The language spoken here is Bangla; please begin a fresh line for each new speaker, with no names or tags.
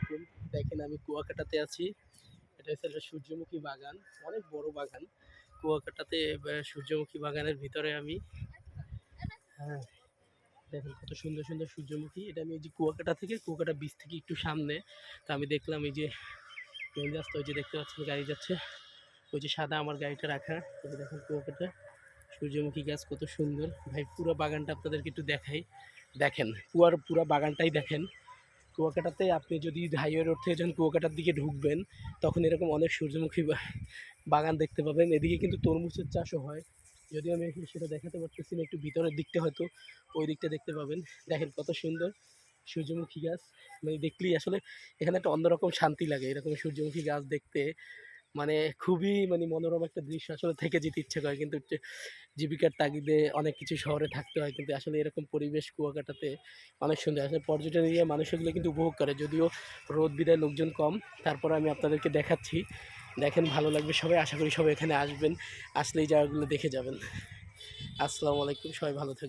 আলাইকুম দেখেন আমি কুয়াকাটাতে আছি। এটা হচ্ছে একটা সূর্যমুখী বাগান, অনেক বড় বাগান। কুয়াকাটাতে সূর্যমুখী বাগানের ভিতরে আমি হ্যাঁ দেখেন কত সুন্দর সুন্দর সূর্যমুখী। এটা আমি এই যে কুয়াকাটা থেকে, কুয়াকাটা বীজ থেকে একটু সামনে, তা আমি দেখলাম এই যে মেন রাস্তা, ওই যে দেখতে পাচ্ছেন গাড়ি যাচ্ছে। ওই যে সাদা আমার গাড়িটা রাখা, এই যে দেখেন কুয়াকাটা। সূর্যমুখী গাছ কত সুন্দর। ভাই, পুরো বাগানটা আপনাদেরকে একটু দেখাই, দেখেন, পুয়ার পুরো বাগানটাই দেখেন। কুয়াকাটাতে আপনি যদি হাইওয়ে রোড থেকে যখন কুয়াকাটার দিকে ঢুকবেন, তখন এরকম অনেক সূর্যমুখী বাগান দেখতে পাবেন। এদিকে কিন্তু তরমুজের চাষও হয়। যদি আমি এখানে সেটা দেখাতে পারতেছি না, একটু ভিতরের দিকটা হয়তো ওই দিকটা দেখতে পাবেন। দেখেন কত সুন্দর সূর্যমুখী গাছ। মানে দেখলেই আসলে এখানে একটা অন্যরকম শান্তি লাগে, এরকম সূর্যমুখী গাছ দেখতে। মানে খুবই মানে মনোরম একটা দৃশ্য আসলে থেকে যেতে ইচ্ছে করে। কিন্তু জীবিকার তাগিদে অনেক কিছু শহরে থাকতে হয়। কিন্তু আসলে এরকম পরিবেশ কুয়াকাটাতে অনেক সুন্দর। আসলে পর্যটন এরিয়া মানুষ এগুলো কিন্তু উপভোগ করে। যদিও রোদ বিদায় লোকজন কম। তারপর আমি আপনাদেরকে দেখাচ্ছি। দেখেন ভালো লাগবে সবাই। আশা করি সবাই এখানে আসবেন। আসলে এই জায়গাগুলো দেখে যাবেন। আসসালামু আলাইকুম। সবাই ভালো থাকবেন।